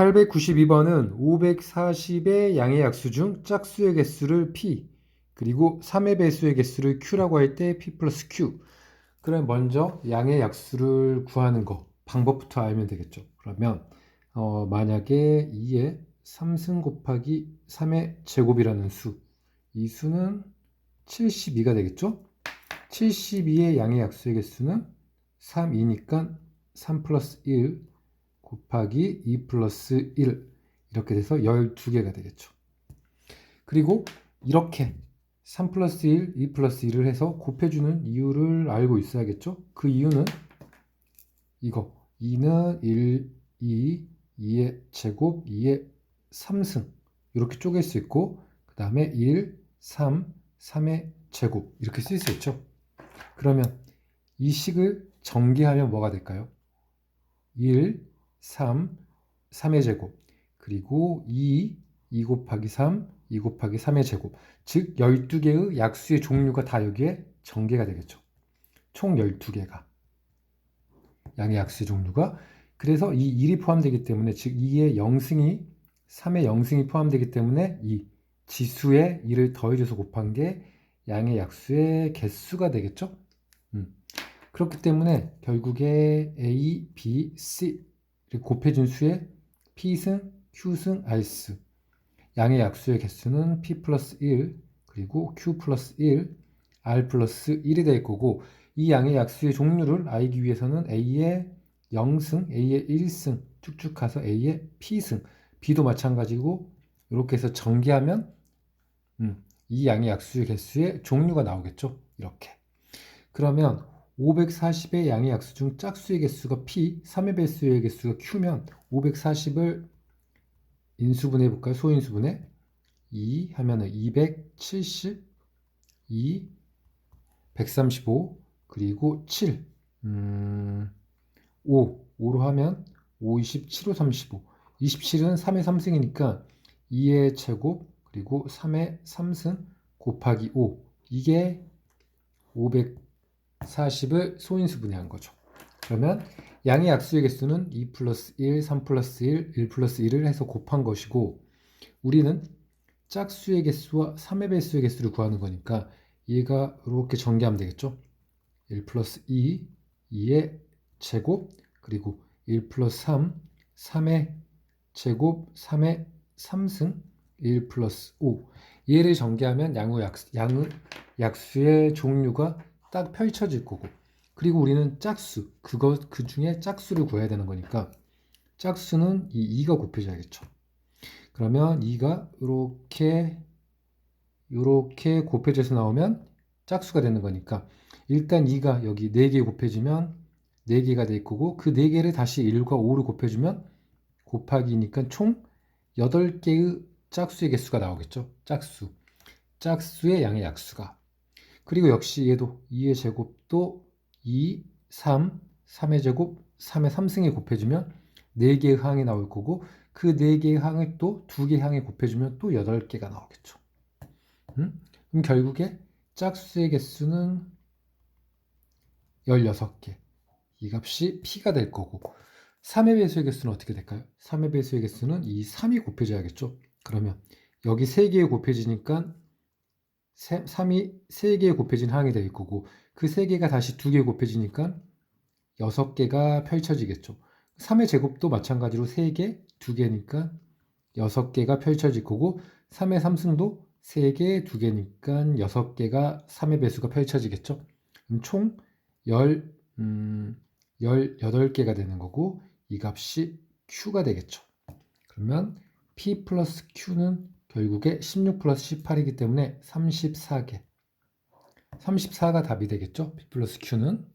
892번은 540의 양의 약수 중 짝수의 개수를 p 그리고 3의 배수의 개수를 q라고 할 때 p 플러스 q. 그럼 먼저 양의 약수를 구하는 거 방법부터 알면 되겠죠. 그러면 어, 만약에 2의 3승 곱하기 3의 제곱이라는 수 이 수는 72가 되겠죠? 72의 양의 약수의 개수는 3이니까 3 플러스 1 곱하기 2 플러스 1 이렇게 돼서 12개가 되겠죠. 그리고 이렇게 3 플러스 1, 2 플러스 1을 해서 곱해주는 이유를 알고 있어야겠죠. 그 이유는 이거 2는 1, 2, 2의 제곱, 2의 3승 이렇게 쪼갤 수 있고 그 다음에 1, 3, 3의 제곱 이렇게 쓸 수 있죠. 그러면 이 식을 전개하면 뭐가 될까요? 1, 3, 3의 제곱 그리고 2, 2 곱하기 3, 2 곱하기 3의 제곱 즉 12개의 약수의 종류가 다 여기에 전개가 되겠죠. 총 12개가 양의 약수의 종류가 그래서 이 1이 포함되기 때문에 즉 2의 0승이 3의 0승이 포함되기 때문에 이 지수에 2를 더해줘서 곱한 게 양의 약수의 개수가 되겠죠. 음. 그렇기 때문에 결국에 A, B, C 곱해진 수의 P승, Q승, R승 양의 약수의 개수는 P 플러스 1 그리고 Q 플러스 1, R 플러스 1이 될 거고 이 양의 약수의 종류를 알기 위해서는 A의 0승, A의 1승 쭉쭉 가서 A의 P승 B도 마찬가지고 이렇게 해서 전개하면 음, 이 양의 약수의 개수의 종류가 나오겠죠. 이렇게. 그러면 540의 양의 약수 중 짝수의 개수가 p, 3의 배수의 개수가 q면 540을 인수분해 볼까요? 소인수분해 2 하면은 270, 2, 135, 그리고 7, 음, 5, 5로 하면 5, 27, 5, 35. 27은 3의 3승이니까 2의 제곱, 그리고 3의 3승 곱하기 5. 이게 540을 소인수 분해한 거죠. 그러면 양의 약수의 개수는 2 플러스 1, 3 플러스 1, 1 플러스 1을 해서 곱한 것이고 우리는 짝수의 개수와 3의 배수의 개수를 구하는 거니까 얘가 이렇게 전개하면 되겠죠. 1 플러스 2, 2의 제곱 그리고 1 플러스 3, 3의 제곱, 3의 3승 1 플러스 5 얘를 전개하면 양의 약수, 양의 약수의 종류가 딱 펼쳐질 거고 그리고 우리는 짝수 그거 그 중에 짝수를 구해야 되는 거니까 짝수는 이 2가 곱해져야겠죠. 그러면 2가 이렇게 이렇게 곱해져서 나오면 짝수가 되는 거니까 일단 2가 여기 4개 곱해지면 4개가 될 거고 그 4개를 다시 1과 5를 곱해주면 곱하기니까 총 8개의 짝수의 개수가 나오겠죠. 짝수. 짝수의 양의 약수가. 그리고 역시 얘도 2의 제곱도 2, 3, 3의 제곱, 3의 3승에 곱해주면 4개의 항이 나올 거고 그 4개의 항을 또 2개의 항에 곱해주면 또 8개가 나오겠죠. 음? 그럼 결국에 짝수의 개수는 16개. 이 값이 P가 될 거고 3의 배수의 개수는 어떻게 될까요? 3의 배수의 개수는 이 3이 곱해져야겠죠. 그러면 여기 3개에 곱해지니까 3이 3개에 곱해진 항이 될 거고 그 3개가 다시 2개에 곱해지니까 6개가 펼쳐지겠죠. 3의 제곱도 마찬가지로 3개, 2개니까 6개가 펼쳐질 거고 3의 3승도 3개, 2개니까 6개가 3의 배수가 펼쳐지겠죠. 그럼 총 10, 음, 18개가 되는 거고 이 값이 Q가 되겠죠. 그러면 P 플러스 Q는 결국에 16 플러스 18이기 때문에 34개. 34가 답이 되겠죠. P 플러스 Q는